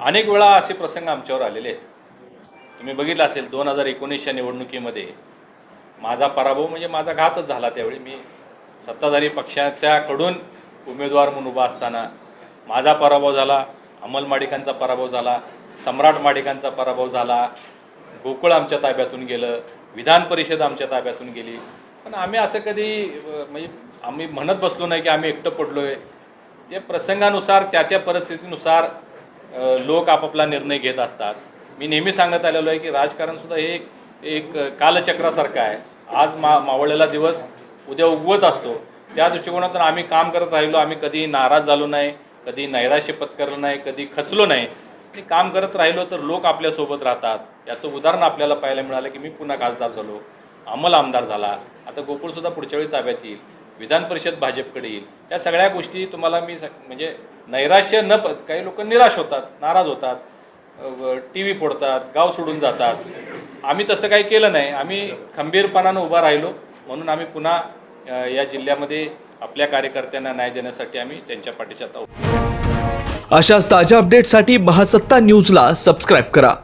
अनेक वेळा असे प्रसंग आमच्यावर आलेले आहेत. तुम्ही बघितलं असेल दोन हजार एकोणीसच्या निवडणुकीमध्ये माझा पराभव म्हणजे माझा घातच झाला त्यावेळी. मी सत्ताधारी पक्षाच्याकडून उमेदवार म्हणून उभा असताना माझा पराभव झाला अमल माडिकांचा पराभव झाला सम्राट माडिकांचा पराभव झाला. गोकुळ आमच्या ताब्यातून गेलं विधान परिषद आमच्या ताब्यातून गेली. पण आम्ही असं कधी म्हणजे आम्ही म्हणत बसलो नाही की आम्ही एकटं पडलो आहे ते प्रसंगानुसार त्या त्या परिस्थितीनुसार लोक आपापला निर्णय घेत असतात. मी नेहमी सांगत आलेलो आहे की राजकारणसुद्धा हे एक एक कालचक्रासारखं आहे. आज मा मावळलेला दिवस उद्या उगवत असतो. त्या दृष्टिकोनातून आम्ही काम करत राहिलो. आम्ही कधी नाराज झालो नाही कधी नैराश्य पत्करलं नाही कधी खचलो नाही. आणि काम करत राहिलो तर लोक आपल्यासोबत राहतात. याचं उदाहरण आपल्याला पाहायला मिळालं की मी पुन्हा खासदार झालो. अमल आमदार झाला. आता गोकुळसुद्धा पुढच्या वेळी ताब्यात येईल. विधान परिषद भाजपकडे येईल. या सगळ्या गोष्टी तुम्हाला मी स- म्हणजे नैराश्य न प काही लोक निराश होतात नाराज होतात. टी व्ही फोडतात गाव सोडून जातात. आम्ही तसं काही केलं नाही. आम्ही खंबीरपणानं उभा राहिलो. म्हणून आम्ही पुन्हा या जिल्ह्यामध्ये आपल्या कार्यकर्त्यांना न्याय देण्यासाठी आम्ही त्यांच्या पाठीशात आहोत. अशाच ताज्या अपडेटसाठी महासत्ता न्यूजला सबस्क्राईब करा.